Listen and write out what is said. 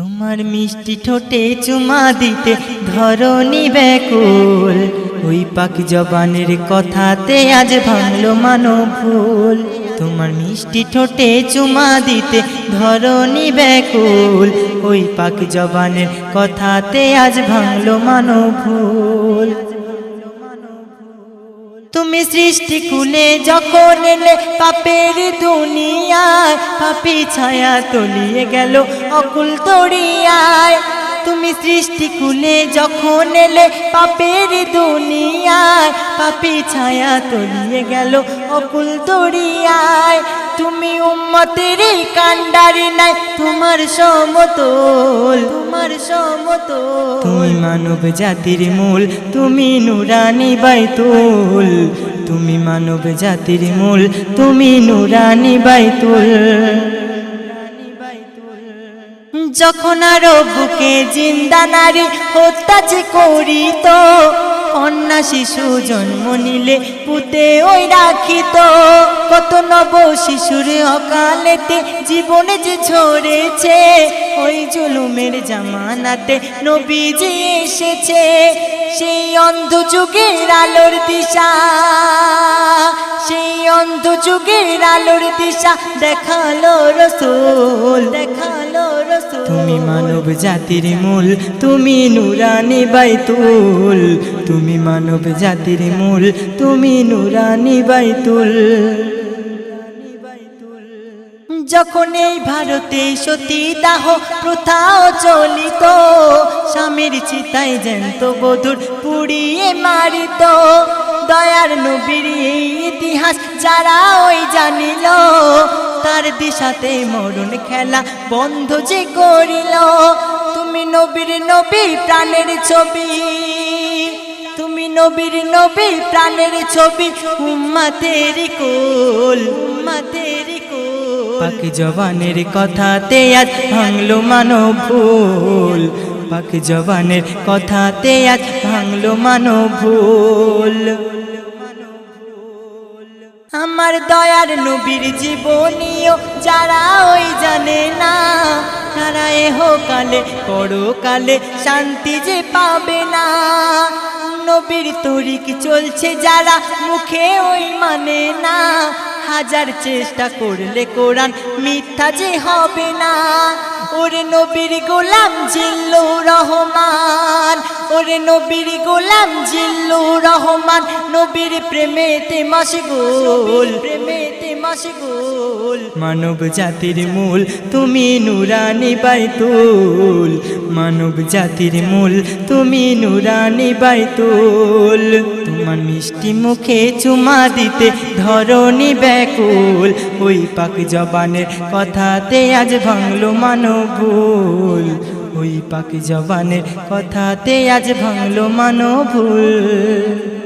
তোমার মিষ্টি ঠোঁটে চুমা দিতে ধরনি ব্যাকুল ওই পাক জবানের কথাতে আজ ভাঙলো মানো ভুল। তোমার মিষ্টি ঠোঁটে চুমা দিতে ধরনি ব্যাকুল ওই পাক জবানের কথাতে আজ ভাঙলো মানো ভুল। তুমি সৃষ্টি কুলে যখন এলে পাপের দুনিয়ায়, পাপি ছায়া তলিয়ে গেল অকুল তরিয়ায়। তুমি সৃষ্টি কুলে যখন এলে পাপের দুনিয়ায়, পাপি ছায়া তলিয়ে গেল অকুল তরিয়ায়। তুমি উম্মতের কান্ডারি নাই তোমার সমতল তোমার সমতল। তুমি মানব জাতির মূল তুমি নুরানি বাইতুল। তুমি মানব জাতির মূল তুমি নুরানি বাইতুল। যখন আরও বুকে জিন্দা নারী হত্যা যে করিত কন্যা শিশু জন্ম নিলে পুতে ওই রাখিত। নব শিশুর অকালেতে, জীবনে যে ঝরেছে ওই জুলুমের জামানাতে নবী যে এসেছে। সেই অন্ধ যুগের আলোর দিশা, সেই অন্ধ যুগের আলোর দিশা দেখাল রসুল দেখাল রসুল। তুমি মানব জাতির মূল, তুমি নুরানি বাইতুল। তুমি মানব জাতির মূল, তুমি নুরানি বাইতুল। যখন এই ভারতে সতী দাহ প্রথাও চলিত স্বামীর চিতায় জ্যান্ত বধুর পুড়িয়ে মারিত। দয়ার নবীর এই ইতিহাস যারা ওই জানিল, তার দিশাতে মরণ খেলা বন্ধ যে করিল। তুমি নবীর নবী, প্রাণের ছবি। তুমি নবীর নবী, প্রাণের ছবি, উম্মাতের কোল উম্মাতের কোল পাক জবানের কথাতে আজ ভাঙলো মানব ভুল। পাক জবানের কথাতে আজ ভাঙলো মানব ভুল। আমার দয়ার নবীর জীবনীয় যারা ওই জানে না, তারা এহ কালে শান্তি যে পাবে না। নবীর তরিক চলছে যারা মুখে ওই মানে না হাজার চেষ্টা করলে কোরআন মিথ্যা যে হবে না। ওরে নবীর গোলাম জিল্লু রহমান, ওরে নবীর গোলাম জিল্লু রহমান নবীর প্রেমেতে মশগুল। প্রেমেতে মশগুল মানব জাতির মূল, তুমি নুরানি বাইতুল। মানব জাতির মূল, তুমি নুরানি বাইতুল। তোমার মিষ্টি মুখে চুমা দিতে ধরনি ব্যাকুল। ওই পাক জবানের কথাতে আজ ভাঙলো মানব ভুল ওই পাক জবানের কথাতে আজ ভাঙলো মানব ভুল